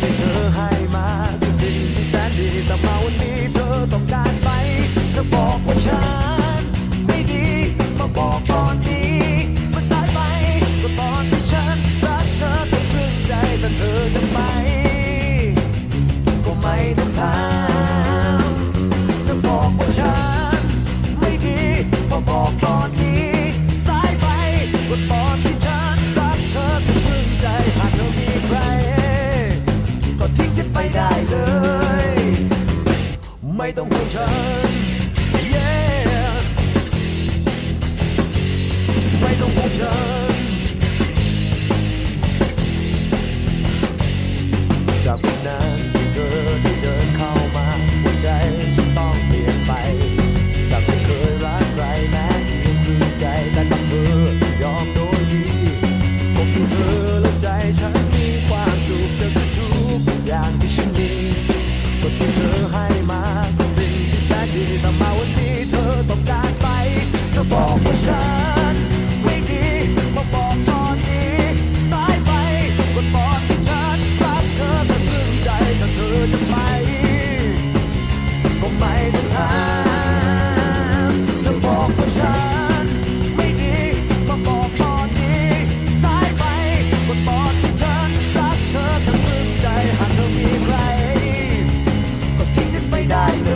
ที่เธอให้มาคือสิ่งที่แสนดีแต่มาวันนี้เธอต้องการไปเธอบอกว่าฉันไม่ดีมาบอกตอนนี้มันสายไปก็ตอนที่ฉันรักเธอเต็มครึ่งใจแต่เธอจะไป ก็ไม่ต้องถาม ไม่ต้องห่วงฉัน yeah ไม่ต้องห่วงฉัน Die.